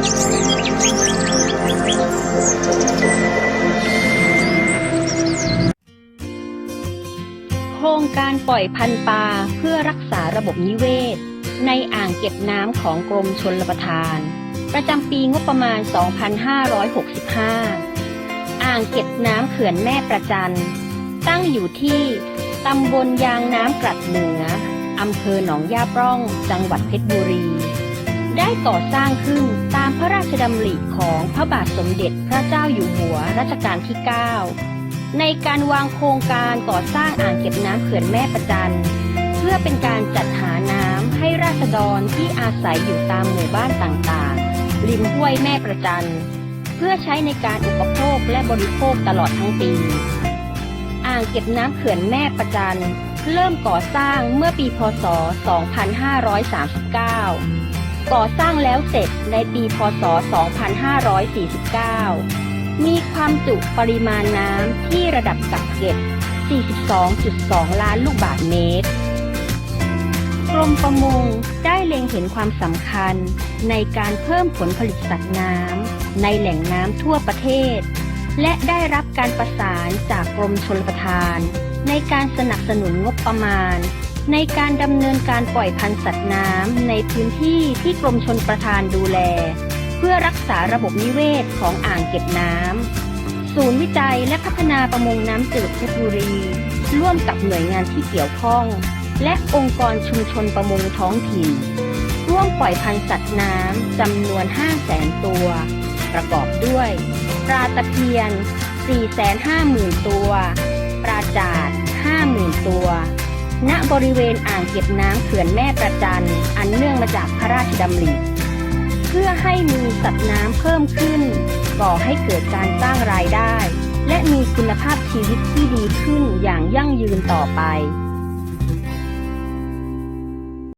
โครงการปล่อยพันธุ์ปลาเพื่อรักษาระบบนิเวศ ในอ่างเก็บน้ำของกรมชลประทาน ประจำปีงบประมาณ 2565 อ่างเก็บน้ำเขื่อนแม่ประจัน ตั้งอยู่ที่ตำบลยางน้ำกลัดเหนืออำเภอหนองย่าปร่อง จังหวัดเพชรบุรี ได้ก่อสร้างขึ้นตามพระราชดำริของพระบาทสมเด็จพระเจ้าอยู่หัวรัชกาลที่ 9 ในการวางโครงการก่อสร้างอ่างเก็บน้ำเขื่อนแม่ประจัน เพื่อเป็นการจัดหาน้ำให้ราษฎรที่อาศัยอยู่ตามหมู่บ้านต่างๆ ริมห้วยแม่ประจัน เพื่อใช้ในการอุปโภคและบริโภคตลอดทั้งปี อ่างเก็บน้ำเขื่อนแม่ประจันเริ่มก่อสร้างเมื่อปีพศ 2539 ก่อสร้างแล้วเสร็จในปีพศ 2549 มีความจุปริมาณน้ำที่ระดับกักเก็บ 42.2 ล้านลูกบาศก์เมตร กรมประมงได้เล็งเห็นความสำคัญในการเพิ่มผลผลิตสัตว์น้ำในแหล่งน้ำทั่วประเทศ และได้รับการประสานจากกรมชลประทาน ในการสนับสนุนงบประมาณ ในการดำเนินการปล่อยพันธุ์สัตว์น้ำในพื้นที่ที่กรมชลประทานดูแล เพื่อรักษาระบบนิเวศของอ่างเก็บน้ำศูนย์วิจัยและพัฒนาประมงน้ำจืดเพชรบุรี ร่วมกับหน่วยงานที่เกี่ยวข้อง และองค์กรชุมชนประมงท้องถิ่น ร่วมปล่อยพันธุ์สัตว์น้ำจำนวน 5 0 0แสนตัว ประกอบด้วยปลาตะเพียน 450,000 ตัว ณบริเวณอ่างเก็บน้ำเขื่อนแม่ประจัน อันเนื่องมาจากพระราชดำริเพื่อให้มีสัตว์น้ำเพิ่มขึ้น ก่อให้เกิดการสร้างรายได้ และมีคุณภาพชีวิตที่ดีขึ้นอย่างยั่งยืนต่อไป